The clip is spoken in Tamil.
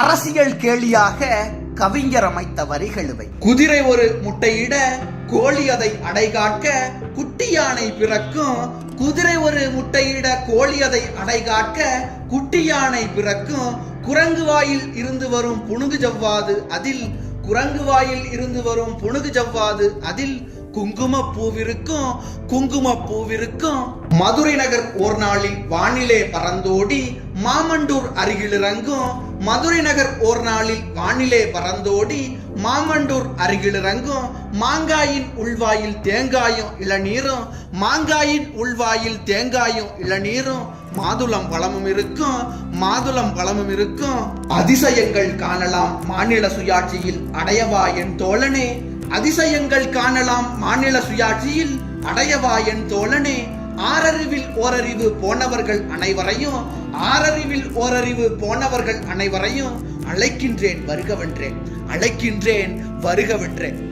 அரசியல் கேலியாக கவிஞர் அமைத்த வரிகள் இவை. குதிரை ஒரு முட்டையிட கோழி அதை அடைகாக்க குட்டி யானை பிறக்கும். குதிரை ஒரு முட்டையிட கோழி அதை அடைகாக்க குட்டி யானை பிறக்கும். குரங்கு வாயில் இருந்து வரும் புணுகு ஜவ்வாது அதில். குரங்கு வாயில் இருந்து வரும் புணுகு ஜவ்வாது அதில். குங்கும பூவிருக்கும் குங்கும பூவிருக்கும். மதுரை நகர் ஓர் நாளில் வானிலே பறந்தோடி மாமண்டூர் அருகில் இறங்கும். மதுரை நகர் ஓர் நாளில் வானிலே பறந்தோடி மாமண்டூர் அருகில் இறங்கும். மாங்காயின் உள்வாயில் தேங்காயும் இளநீரும். மாங்காயின் உள்வாயில் தேங்காயும் இளநீரும். மாதுளம் பழமும் இருக்கும். மாதுளம் பழமும் இருக்கும். அதிசயங்கள் காணலாம் மாநில சுயாட்சியில். அடையவா என் தோழனே. அதிசயங்கள் காணலாம் மாநில சுயாட்சியில். அடையவா என் தோழனே. ஆறறிவில் ஓரறிவு போனவர்கள் அனைவரையும் ஆறறிவில் ஓரறிவு போனவர்கள் அனைவரையும் அழைக்கின்றேன் வருகவென்றேன். அழைக்கின்றேன் வருகவென்றேன்.